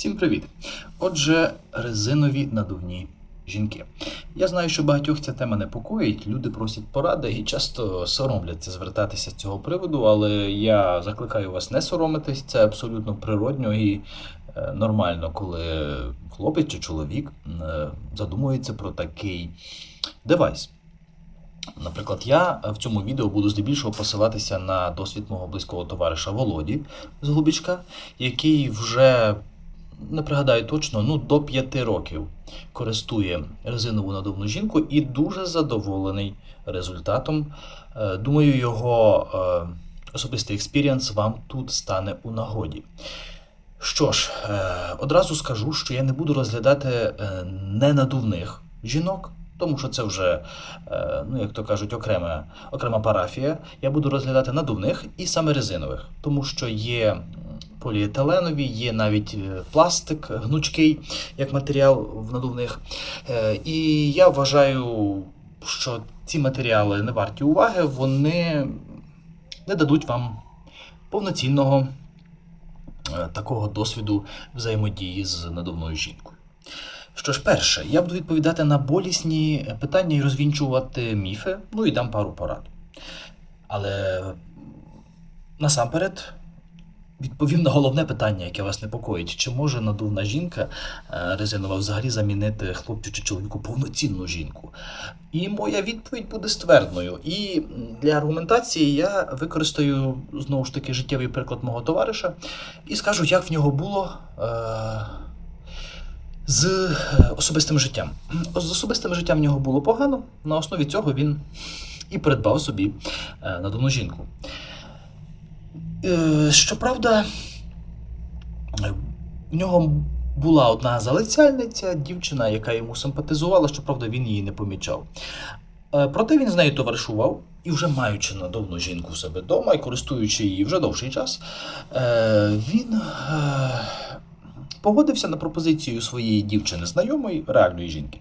Всім привіт! Отже, резинові надувні жінки. Я знаю, що багатьох ця тема непокоїть, люди просять поради і часто соромляться звертатися з цього приводу, але я закликаю вас не соромитись, це абсолютно природньо і е, нормально, коли хлопець чи чоловік е, задумується про такий девайс. Наприклад, я в цьому відео буду здебільшого посилатися на досвід мого близького товариша Володі з Глубічка, який вже не пригадаю точно, ну до 5 років користує резинову надувну жінку і дуже задоволений результатом. Е, Думаю, його е, особистий експірієнс вам тут стане у нагоді. Що ж, е, одразу скажу, що я не буду розглядати ненадувних жінок, тому що це вже, ну як то кажуть, окрема, окрема парафія. Я буду розглядати надувних і саме резинових, тому що є поліетиленові, є навіть е, пластик гнучкий як матеріал в надувних. Е, І я вважаю, що ці матеріали не варті уваги, вони не дадуть вам повноцінного е, такого досвіду взаємодії з надувною жінкою. Що ж, перше, я буду відповідати на болісні питання і розвінчувати міфи, ну і дам пару порад. Але насамперед відповім на головне питання, яке вас непокоїть: чи може надувна жінка е, резинова взагалі замінити хлопцю чи чоловіку повноцінну жінку? І моя відповідь буде ствердною. І для аргументації я використаю знову ж таки життєвий приклад мого товариша і скажу, як в нього було. Е- з е, особистим життям. З особистим життям в нього було погано. На основі цього він і придбав собі е, надувну жінку. Е, Щоправда, в нього була одна залицяльниця, дівчина, яка йому симпатизувала, щоправда, він її не помічав. Е, Проте він з нею товаришував і вже маючи надувну жінку в себе вдома і користуючи її вже довший час, е, він погодився на пропозицію своєї дівчини знайомої, реальної жінки,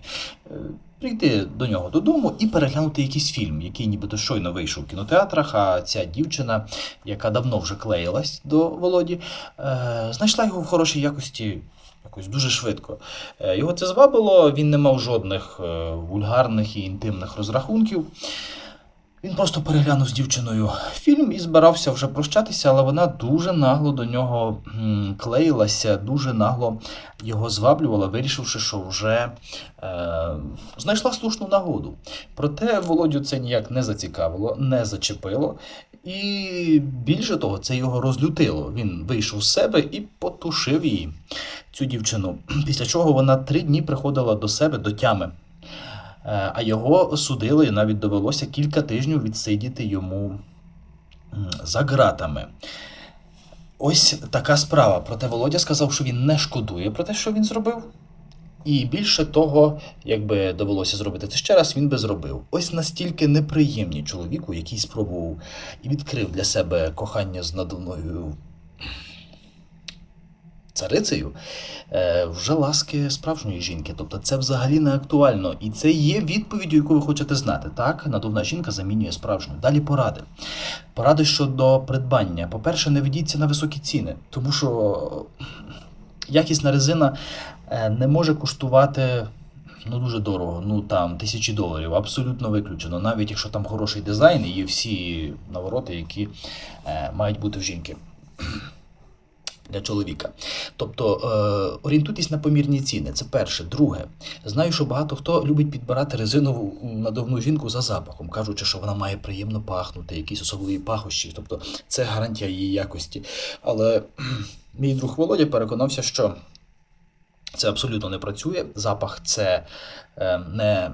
прийти до нього додому і переглянути якийсь фільм, який нібито щойно вийшов в кінотеатрах. А ця дівчина, яка давно вже клеїлась до Володі, е, знайшла його в хорошій якості. Якось дуже швидко. Е, Його це звабило, він не мав жодних е, вульгарних і інтимних розрахунків. Він просто переглянув з дівчиною фільм і збирався вже прощатися, але вона дуже нагло до нього клеїлася, дуже нагло його зваблювала, вирішивши, що вже е, знайшла слушну нагоду. Проте Володю це ніяк не зацікавило, не зачепило. І більше того, це його розлютило. Він вийшов з себе і потушив її, цю дівчину. Після чого вона три дні приходила до себе до тями. Е, А його судили, навіть довелося кілька тижнів відсидіти йому за ґратами. Ось така справа. Проте Володя сказав, що він не шкодує про те, що він зробив. І більше того, якби довелося зробити це ще раз, він би зробив. Ось настільки неприємні чоловіку, який спробував і відкрив для себе кохання з надувною царицею, е, вже ласки справжньої жінки. Тобто це взагалі не актуально. І це є відповіддю, яку ви хочете знати. Так, надувна жінка замінює справжню. Далі поради. Поради щодо придбання. По-перше, не ведіться на високі ціни, тому що якісна резина е, не може коштувати. Ну, дуже дорого, ну там тисячі доларів, абсолютно виключено, навіть якщо там хороший дизайн і всі навороти, які е, мають бути в жінки для чоловіка. Тобто е, орієнтуйтесь на помірні ціни. Це перше. Друге, знаю, що багато хто любить підбирати резинову надувну жінку за запахом, кажучи, що вона має приємно пахнути, якісь особливі пахощі. Тобто це гарантія її якості. Але мій друг Володя переконався, що. Це абсолютно не працює. Запах це е, не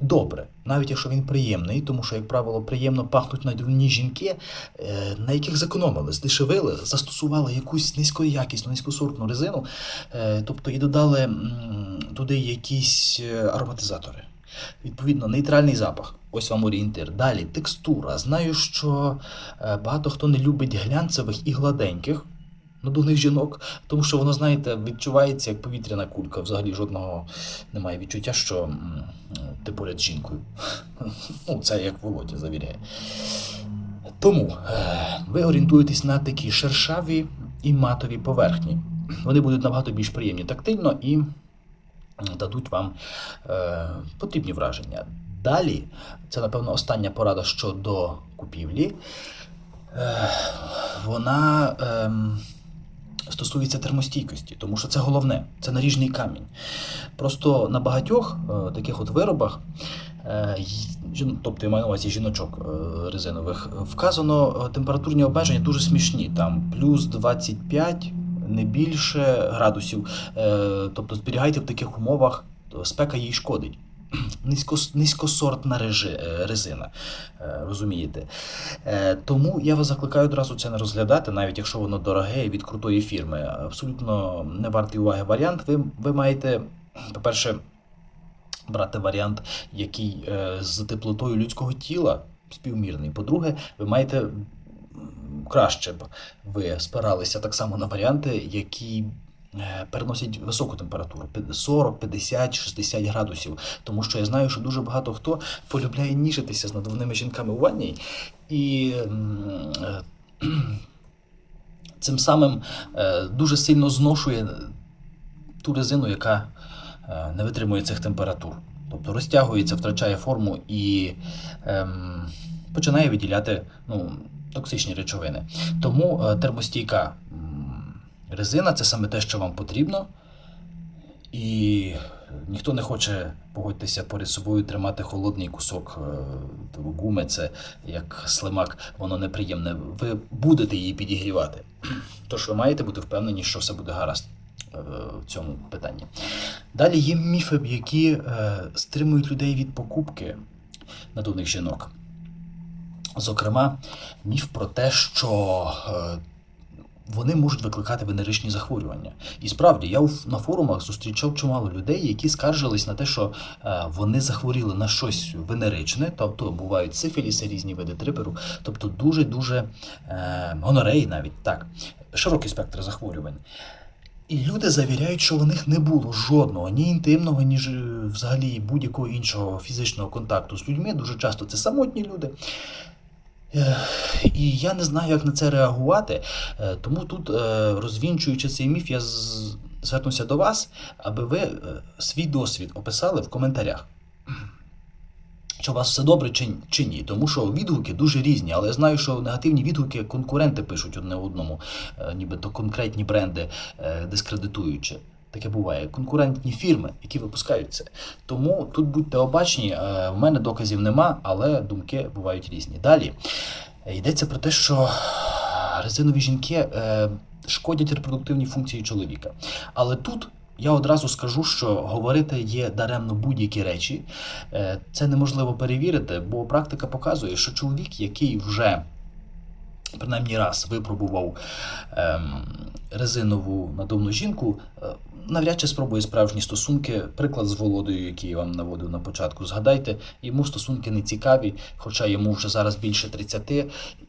добре, навіть якщо він приємний, тому що, як правило, приємно пахнуть надувні жінки, е, на яких зекономили, здешевили, застосували якусь низькоякісну, низькосортну резину, е, тобто і додали туди якісь ароматизатори. Відповідно, нейтральний запах. Ось вам орієнтир. Далі текстура. Знаю, що багато хто не любить глянцевих і гладеньких надувних жінок, тому що воно, знаєте, відчувається як повітряна кулька. Взагалі жодного немає відчуття, що ти поряд з жінкою. Ну, це як Володя завіряє. Тому е, ви орієнтуєтесь на такі шершаві і матові поверхні. вони будуть набагато більш приємні тактильно і дадуть вам е, потрібні враження. Далі, це, напевно, остання порада щодо купівлі. Е, вона ем, стосується термостійкості, тому що це головне, це наріжний камінь. Просто на багатьох е, таких от виробах, е, тобто я маю на увазі жіночок е, резинових, вказано температурні обмеження дуже смішні. Там плюс 25, не більше градусів. Тобто зберігайте в таких умовах, спека їй шкодить. Низько, низькосортна е, резина, е, розумієте? Е, Тому я вас закликаю одразу це не розглядати, навіть якщо воно дороге і від крутої фірми. Абсолютно не вартий уваги варіант. Ви, ви маєте, по-перше, брати варіант, який з теплотою людського тіла співмірний. По-друге, ви маєте краще б ви спиралися так само на варіанти, які. Е, Переносять високу температуру 40, 50, 60 градусів. Тому що я знаю, що дуже багато хто полюбляє ніжитися з надувними жінками у ванні, і е, цим самим е, дуже сильно зношує ту резину, яка не витримує цих температур. Тобто розтягується, втрачає форму і ем, починає виділяти ну, токсичні речовини. Тому термостійка резина це саме те, що вам потрібно. І ніхто не хоче, погодьтеся, поряд собою тримати холодний кусок е, гуми, це як слимак, воно неприємне. Ви будете її підігрівати. Тож ви маєте бути впевнені, що все буде гаразд е, в цьому питанні. Далі є міфи, які е, стримують людей від покупки надувних жінок. Зокрема, міф про те, що вони можуть викликати венеричні захворювання. І справді, я на форумах зустрічав чимало людей, які скаржились на те, що е, вони захворіли на щось венеричне, тобто бувають сифіліси, різні види триперу, тобто дуже-дуже е, гонореї навіть так, широкий спектр захворювань. І люди завіряють, що в них не було жодного ні інтимного, ні е, взагалі будь-якого іншого фізичного контакту з людьми. Дуже часто це самотні люди. І я не знаю, як на це реагувати. Е, Тому тут, е, розвінчуючи цей міф, я звернуся до вас, аби ви е, свій досвід описали в коментарях. Чи у вас все добре чи, чи ні? Тому що відгуки дуже різні, але я знаю, що негативні відгуки конкуренти пишуть одне одному, нібито конкретні бренди дискредитуючи. Таке буває. Конкурентні фірми, які випускають це. Тому тут будьте обачні, е, в мене доказів нема, але думки бувають різні. Далі е, йдеться про те, що резинові жінки е, шкодять репродуктивній функції чоловіка. Але тут я одразу скажу, що говорити є даремно будь-які речі. Е, Це неможливо перевірити, бо практика показує, що чоловік, який вже принаймні раз випробував ем, резинову надувну жінку, е, навряд чи спробує справжні стосунки. Приклад з Володою, який я вам наводив на початку. Згадайте, йому стосунки не цікаві, хоча йому вже зараз більше 30,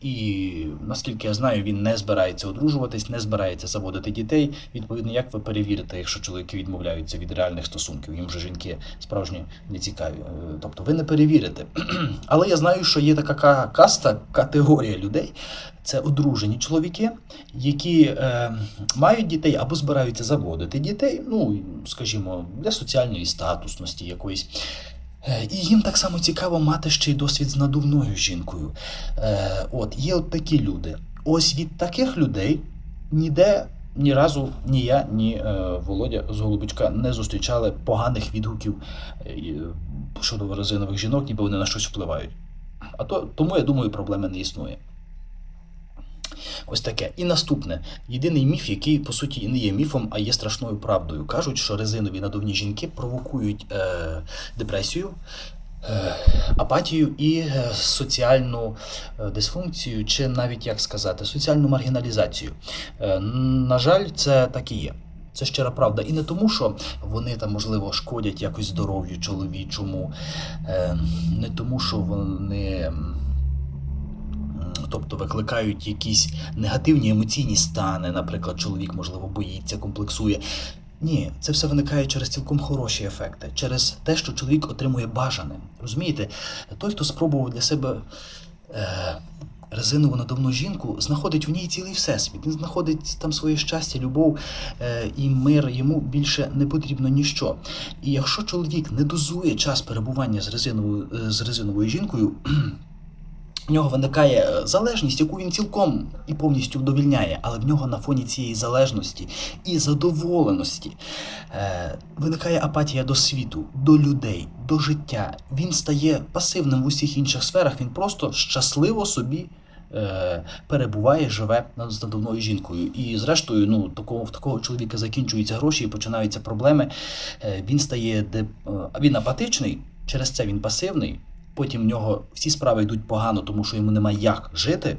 і наскільки я знаю, він не збирається одружуватись, не збирається заводити дітей. Відповідно, як ви перевірите, якщо чоловіки відмовляються від реальних стосунків, їм вже жінки справжні не цікаві. Е, Тобто ви не перевірите. Але я знаю, що є така ка- каста, категорія людей. Це одружені чоловіки, які е, мають дітей або збираються заводити дітей, ну скажімо, для соціальної статусності якоїсь. Е, І їм так само цікаво мати ще й досвід з надувною жінкою. Е, от є от такі люди. Ось від таких людей ніде ні разу ні я, ні е, Володя з Голубичка не зустрічали поганих відгуків е, е, щодо резинових жінок, ніби вони на щось впливають. А то, тому я думаю, проблеми не існує. Ось таке. І наступне. Єдиний міф, який по суті і не є міфом, а є страшною правдою. Кажуть, що резинові надувні жінки провокують е, депресію, е, апатію і е, соціальну е, дисфункцію, чи навіть як сказати, соціальну маргіналізацію. На жаль, це так і є. Це щира правда. І не тому, що вони там, можливо, шкодять якось здоров'ю чоловічому, не тому, що вони. Тобто викликають якісь негативні емоційні стани, наприклад, чоловік, можливо, боїться, комплексує. Ні, це все виникає через цілком хороші ефекти, через те, що чоловік отримує бажане. Розумієте, той, хто спробував для себе е, резинову надувну жінку, знаходить в ній цілий всесвіт. Він знаходить там своє щастя, любов е, і мир. Йому більше не потрібно ніщо. І якщо чоловік не дозує час перебування з резиновою, е, з резиновою жінкою, в нього виникає е, залежність, яку він цілком і повністю вдовільняє, але в нього на фоні цієї залежності і задоволеності е, виникає апатія до світу, до людей, до життя. Він стає пасивним в усіх інших сферах, він просто щасливо собі. е, Перебуває, живе над- надувною жінкою. І зрештою, ну, такого, в такого чоловіка закінчуються гроші і починаються проблеми. Е, Він стає де, він апатичний, через це він пасивний, потім в нього всі справи йдуть погано, тому що йому немає як жити.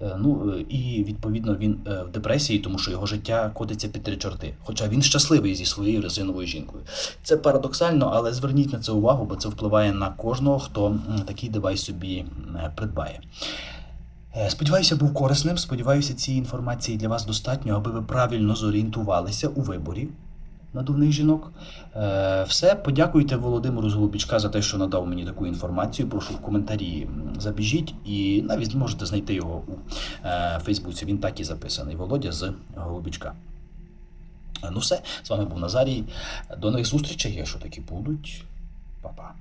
Е, Ну е, і відповідно він е, в депресії, тому що його життя котиться під три чорти. Хоча він щасливий зі своєю резиновою жінкою. Це парадоксально, але зверніть на це увагу, бо це впливає на кожного, хто такий девайс собі придбає. Сподіваюся, був корисним. Сподіваюся, цієї інформації для вас достатньо, аби ви правильно зорієнтувалися у виборі надувних жінок. Е, Все, подякуйте Володимиру з Голубічка за те, що надав мені таку інформацію. Прошу в коментарі забіжіть і навіть можете знайти його у е, Фейсбуці. Він так і записаний. Володя з Голубічка. Ну все, з вами був Назарій. До нових зустрічей, якщо такі будуть. Па-па.